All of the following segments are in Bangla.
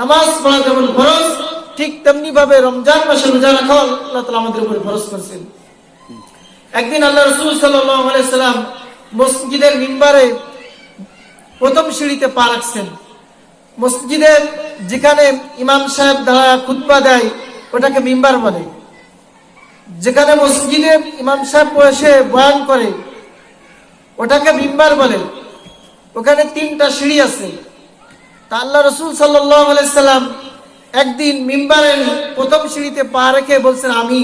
নামাজ পড়া যেমন ফরজ, ঠিক তেমনি ভাবে রমজান মাসে রোজা রাখা আল্লাহ তালা আমাদের উপরে ফরজ করছেন। একদিন আল্লাহ রসুল সাল্লাম মসজিদের মিম্বারে প্রথম সিঁড়িতে পা রাখছেন। মসজিদে যেখানে ইমাম সাহেব দ্বারা খুতবা দেয়, ওটাকে মিম্বার বলে। যেখানে মসজিদে ইমাম সাহেব বসে বয়ান করে, ওটাকে মিম্বার বলে। ওখানে তিনটা সিঁড়ি আছে। তা আল্লাহ রসুল সাল্লাম একদিন মিম্বারের প্রথম সিঁড়িতে পা রেখে বলছেন, আমি।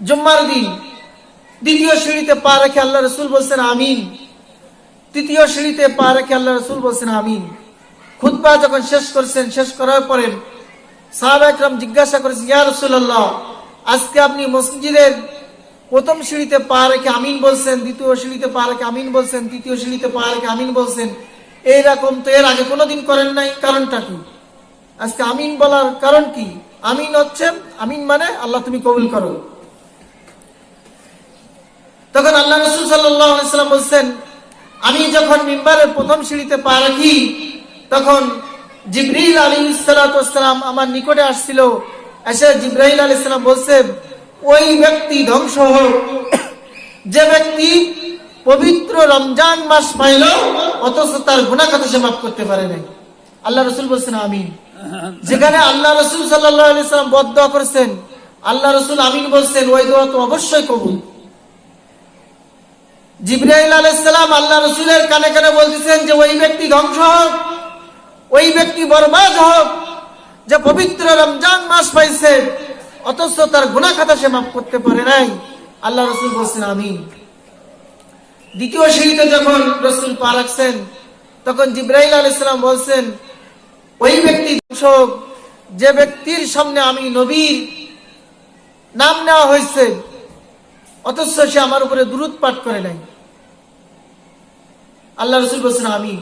জুম্মার দিন, দ্বিতীয় সিঁড়িতে পা রেখে আল্লাহ রসুল বলছেন, আমিন। তৃতীয় সিঁড়িতে পা রেখে আল্লাহ রসুল বলছেন, আমিন। খুতবা যখন শেষ করছেন, শেষ করার পরে সাহাব একরাম জিজ্ঞাসা করেছেন, ইয়া রসুল্লাহ আজকে আপনি মসজিদের প্রথম সিঁড়িতে পা রেখে আমিন বলছেন, দ্বিতীয় সিঁড়িতে পা রেখে আমিন বলছেন, তৃতীয় সিঁড়িতে পা রেখে আমিন বলছেন এইরকম তো এর আগে কোনোদিন করেন নাই, কারণটা কি? আজকে আমিন বলার কারণ কি? আমিন হচ্ছে, আমিন মানে আল্লাহ তুমি কবুল করো। তখন আল্লাহ রসুল সাল্লাম বলছেন, আমি যখন মিম্বারের প্রথম সিঁড়িতে পা রাখি, তখন জিব্রাইল আলী সালাম আমার নিকটে আসছিল। এসে জিব্রাইল আলী সালাম বলছে, ওই ব্যক্তি ধ্বংস হোক। যে ব্যক্তি পবিত্র রমজান মাস পাইল অথচ তার গুণা কথা সে মাফ করতে পারে নাই। আল্লাহ রসুল বলছেন, আমিন। যেখানে আল্লাহ রসুল সাল্লাম বদ করেছেন, আল্লাহ রসুল আমিন বলছেন, ওই দোয়া তো অবশ্যই কবুল। জিব্রাইল আলাইসালাম আল্লাহ রসুলের কানে কানে বলতেছেন যে, ওই ব্যক্তি ধ্বংস হোক, ওই ব্যক্তি বরবাদ হোক, যে পবিত্র রমজান মাস পাইছে, অথচ তার গুণা খাতা সে মাফ করতে পারে নাই। আল্লাহ রসুল বলছেন, আমিন। দ্বিতীয় সিঁড়িতে যখন রসুল পা রাখছেন তখন জিব্রাইল আলাইসালাম বলছেন, ওই ব্যক্তি হোক যে ব্যক্তির সামনে আমি নবীর নাম নেওয়া হয়েছে, অথচ সে আমার উপরে দূরত পাঠ করে নাই। আল্লাহ রসুল বলছেন আমি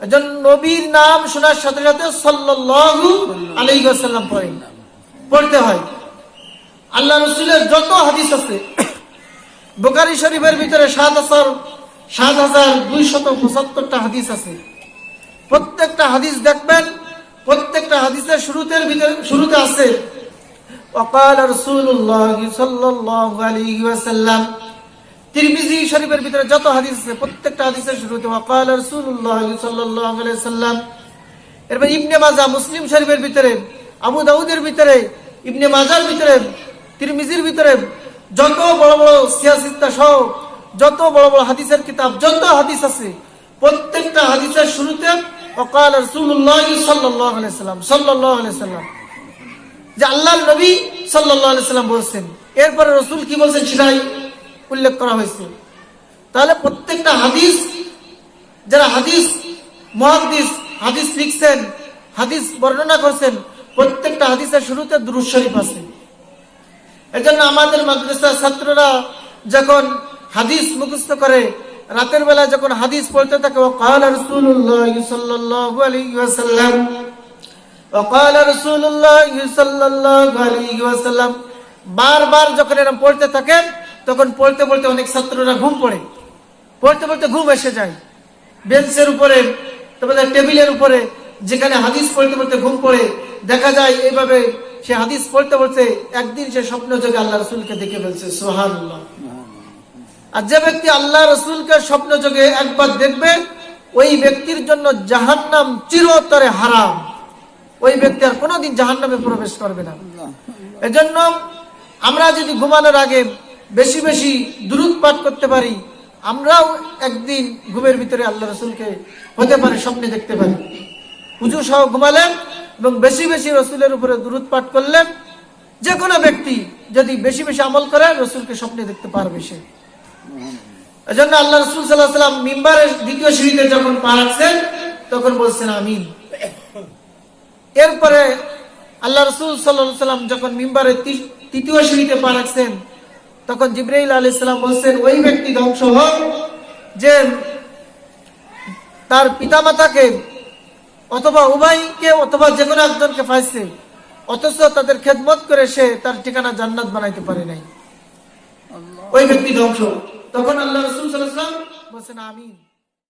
একজন নবীর নাম শোনার সাথে সাথে সাল্লাল্লাহু আলাইহি ওয়াসাল্লাম পড়েন। পড়তে হয়। আল্লাহ রসুলের যত হাদিস আছে বোকারি শরীফের ভিতরে সাত হাজার সাত হাজার দুইশত পঁচাত্তরটা হাদিস আছে। প্রত্যেকটা হাদিস দেখবেন, প্রত্যেকটা হাদিসের শুরুতে ভিতরে শুরুতে আছে অকাল রসুল্লাহ সাল্লাহ আলী ওয়াসাল্লাম। তিরমিজি শরীফের ভিতরে যত হাদিস আছে, প্রত্যেকটা হাদিসের শুরুতে অকাল রসুল্লাহ সাল্লাহ আলী সাল্লাম এরপর ইবনে মাজা মুসলিম শরীফের ভিতরে, আবু দাউদের ভিতরে, ইবনে মাজার ভিতরে, তিরমিজির ভিতরে, যত বড় বড় সিয়াসিত্তা সহ যত বড় বড় হাদিসের কিতাব, যত হাদিস আছে, প্রত্যেকটা হাদিসের শুরুতে ওয়াকাল রাসূলুল্লাহ সাল্লাল্লাহু আলাইহি সাল্লাম আলাইহি সাল্লাম। যে আল্লাহ নবী সাল্লাম বলছেন। এরপরে রসুল কি বলছেন সেটাই উল্লেখ করা হয়েছে। তাহলে প্রত্যেকটা হাদিস, যারা হাদিস মহাদিস হাদিস লিখছেন, হাদিস বর্ণনা করছেন, প্রত্যেকটা হাদিসের শুরুতে দুরুদ শরীফ আছে। এজন্য আমাদের মাদ্রাসার ছাত্ররা যখন হাদিস মুখস্থ করে। রাতের বেলা যখন হাদিস পড়তে থাকে ওকাল রসুল্লাহ সাল্লাল্লাহু আলাইহি ওকাল রসুল্লাহ বারবার যখন এরকম পড়তে থাকে, তখন পড়তে পড়তে অনেক ছাত্ররা ঘুম পড়ে। পড়তে পড়তে ঘুম এসে যায়। বেঞ্চের উপরে, তারপরে টেবিলের উপরে, যেখানে হাদিস পড়তে পড়তে ঘুম পড়ে, দেখা যায় এইভাবে সে হাদিস পড়তে পড়তে একদিন সে স্বপ্ন যোগে আল্লাহ রসুলকে দেখে ফেলছে। সোহান আর যে ব্যক্তি আল্লাহ রসুলকে স্বপ্ন যোগে একবার দেখবে, ওই ব্যক্তির জন্য জাহান্নাম চিরতরে হারাম। ওই ব্যক্তি আর কোনোদিন জাহান নামে প্রবেশ করবে না। এজন্য আমরা যদি ঘুমানোর আগে বেশি বেশি দূরত পাঠ করতে পারি, আমরাও একদিন ঘুমের ভিতরে আল্লাহ রসুলকে হতে পারে স্বপ্নে দেখতে পারি। পুজো সহ ঘুমালেন এবং বেশি বেশি রসুলের উপরে দূরত পাঠ করলেন। যে কোনো ব্যক্তি যদি বেশি বেশি আমল করে, রসুলকে স্বপ্নে দেখতে পারবে সে। এজন্য আল্লাহ রসুল সাল্লাহ সাল্লাম মিম্বারের দ্বিতীয় সিঁড়িতে যখন পা রাখছেন তখন বলছেন আমিন। এরপরে আল্লাহ রসুল সাল্লাম যখন মিম্বারে তৃতীয় সিঁড়িতে পা রাখছেন তখন জিব্রাইল আলী সাল্লাম বলছেন ওই ব্যক্তি ধ্বংস হোক যে তার পিতামাতাকে অথবা উভয়কে অথবা যে কোনো একজনকে পাইছে অথচ তাদের খেদমত করে সে তার ঠিকানা জান্নাত বানাইতে পারে নাই। ওই ব্যক্তি ধ্বংস তখন আল্লাহ রসুল সাল্লাম বলছেন আমিন।